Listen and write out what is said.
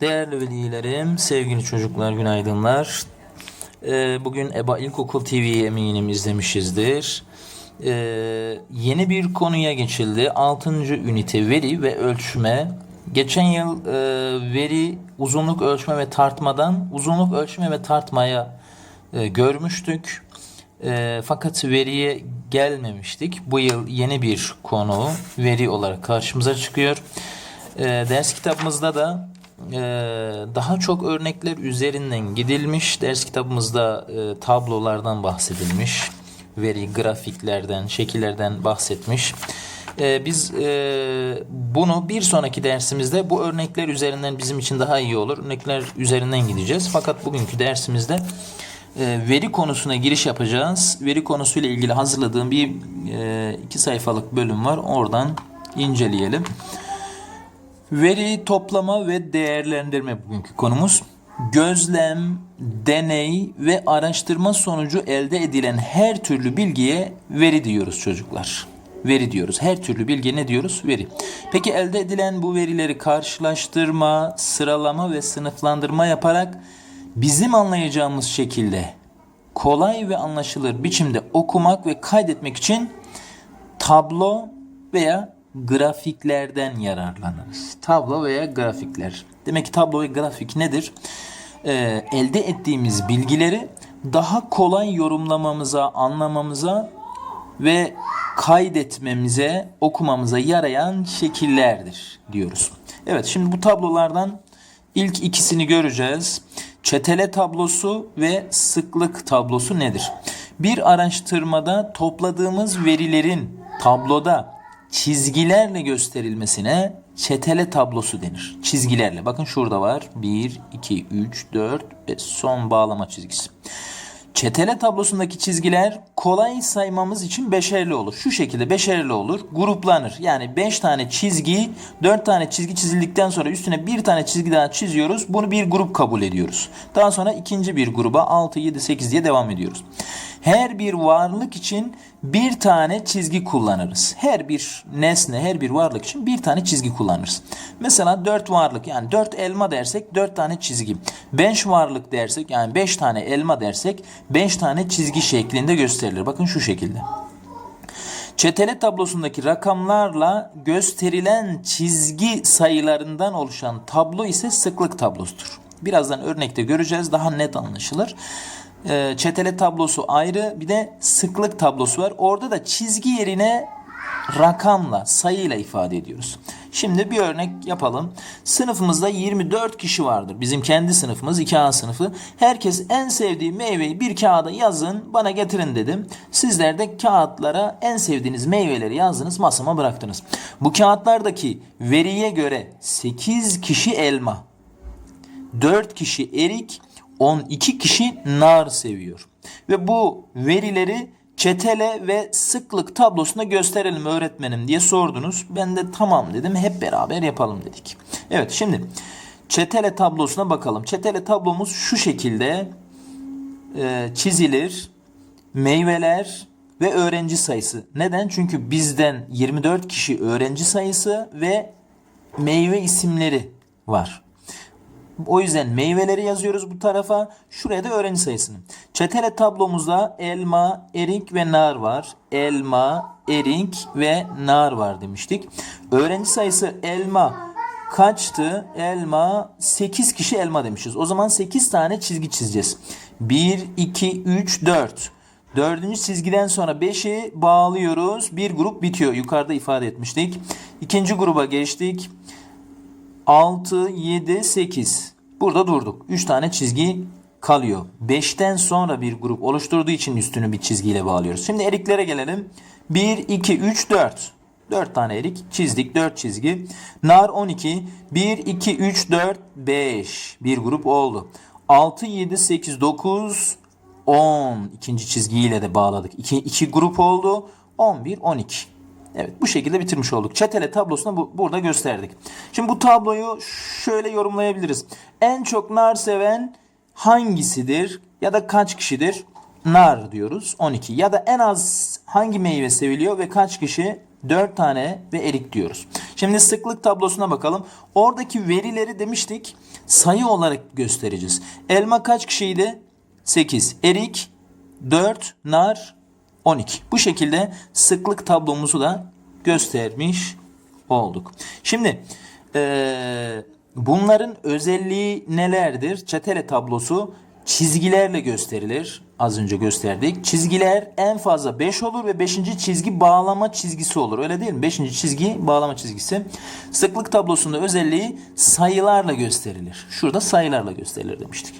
Değerli velilerim, sevgili çocuklar günaydınlar. Ee, bugün EBA İlkokul TV'yi eminim izlemişizdir. Ee, yeni bir konuya geçildi. 6. ünite veri ve ölçme. Geçen yıl e, veri uzunluk ölçme ve tartmadan uzunluk ölçme ve tartmaya e, görmüştük. E, fakat veriye gelmemiştik. Bu yıl yeni bir konu veri olarak karşımıza çıkıyor. E, ders kitabımızda da daha çok örnekler üzerinden gidilmiş. Ders kitabımızda e, tablolardan bahsedilmiş. Veri, grafiklerden, şekillerden bahsetmiş. E, biz e, bunu bir sonraki dersimizde bu örnekler üzerinden bizim için daha iyi olur. Örnekler üzerinden gideceğiz. Fakat bugünkü dersimizde e, veri konusuna giriş yapacağız. Veri konusuyla ilgili hazırladığım bir iki sayfalık bölüm var. Oradan inceleyelim. Veri toplama ve değerlendirme bugünkü konumuz. Gözlem, deney ve araştırma sonucu elde edilen her türlü bilgiye veri diyoruz çocuklar. Veri diyoruz. Her türlü bilgi ne diyoruz? Veri. Peki elde edilen bu verileri karşılaştırma, sıralama ve sınıflandırma yaparak bizim anlayacağımız şekilde kolay ve anlaşılır biçimde okumak ve kaydetmek için tablo veya grafiklerden yararlanırız. Tablo veya grafikler. Demek ki tablo ve grafik nedir? Ee, elde ettiğimiz bilgileri daha kolay yorumlamamıza, anlamamıza ve kaydetmemize, okumamıza yarayan şekillerdir diyoruz. Evet şimdi bu tablolardan ilk ikisini göreceğiz. Çetele tablosu ve sıklık tablosu nedir? Bir araştırmada topladığımız verilerin tabloda çizgilerle gösterilmesine çetele tablosu denir. Çizgilerle. Bakın şurada var. 1, 2, 3, 4 ve son bağlama çizgisi. Çetele tablosundaki çizgiler kolay saymamız için beşerli olur. Şu şekilde beşerli olur. Gruplanır. Yani 5 tane çizgi, 4 tane çizgi çizildikten sonra üstüne bir tane çizgi daha çiziyoruz. Bunu bir grup kabul ediyoruz. Daha sonra ikinci bir gruba 6, 7, 8 diye devam ediyoruz. Her bir varlık için bir tane çizgi kullanırız. Her bir nesne, her bir varlık için bir tane çizgi kullanırız. Mesela 4 varlık yani 4 elma dersek 4 tane çizgi. 5 varlık dersek yani 5 tane elma dersek 5 tane çizgi şeklinde gösterilir. Bakın şu şekilde. Çetele tablosundaki rakamlarla gösterilen çizgi sayılarından oluşan tablo ise sıklık tablosudur. Birazdan örnekte göreceğiz daha net anlaşılır. Ee, Çetele tablosu ayrı bir de sıklık tablosu var. Orada da çizgi yerine rakamla, sayıyla ifade ediyoruz. Şimdi bir örnek yapalım. Sınıfımızda 24 kişi vardır. Bizim kendi sınıfımız 2A sınıfı. Herkes en sevdiği meyveyi bir kağıda yazın, bana getirin dedim. Sizler de kağıtlara en sevdiğiniz meyveleri yazdınız, masama bıraktınız. Bu kağıtlardaki veriye göre 8 kişi elma, 4 kişi erik, 12 kişi nar seviyor. Ve bu verileri çetele ve sıklık tablosunda gösterelim öğretmenim diye sordunuz. Ben de tamam dedim. Hep beraber yapalım dedik. Evet şimdi çetele tablosuna bakalım. Çetele tablomuz şu şekilde e, çizilir. Meyveler ve öğrenci sayısı. Neden? Çünkü bizden 24 kişi öğrenci sayısı ve meyve isimleri var. O yüzden meyveleri yazıyoruz bu tarafa. Şuraya da öğrenci sayısını. Çetele tablomuzda elma, erik ve nar var. Elma, erik ve nar var demiştik. Öğrenci sayısı elma kaçtı? Elma 8 kişi elma demişiz. O zaman 8 tane çizgi çizeceğiz. 1, 2, 3, 4. Dördüncü çizgiden sonra 5'i bağlıyoruz. Bir grup bitiyor. Yukarıda ifade etmiştik. İkinci gruba geçtik. 6, 7, 8. Burada durduk. 3 tane çizgi kalıyor. 5'ten sonra bir grup oluşturduğu için üstünü bir çizgiyle bağlıyoruz. Şimdi eriklere gelelim. 1, 2, 3, 4. 4 tane erik çizdik. 4 çizgi. Nar 12. 1, 2, 3, 4, 5. Bir grup oldu. 6, 7, 8, 9, 10. İkinci çizgiyle de bağladık. 2, 2 grup oldu. 11, 12. Evet bu şekilde bitirmiş olduk. Çetele tablosunu bu, burada gösterdik. Şimdi bu tabloyu şöyle yorumlayabiliriz. En çok nar seven hangisidir ya da kaç kişidir? Nar diyoruz 12 ya da en az hangi meyve seviliyor ve kaç kişi 4 tane ve erik diyoruz. Şimdi sıklık tablosuna bakalım. Oradaki verileri demiştik sayı olarak göstereceğiz. Elma kaç kişiydi? 8. Erik 4. Nar 12. Bu şekilde sıklık tablomuzu da göstermiş olduk. Şimdi eee, bunların özelliği nelerdir? Çetele tablosu çizgilerle gösterilir. Az önce gösterdik. Çizgiler en fazla 5 olur ve 5. çizgi bağlama çizgisi olur. Öyle değil mi? 5. çizgi bağlama çizgisi. Sıklık tablosunda özelliği sayılarla gösterilir. Şurada sayılarla gösterilir demiştik.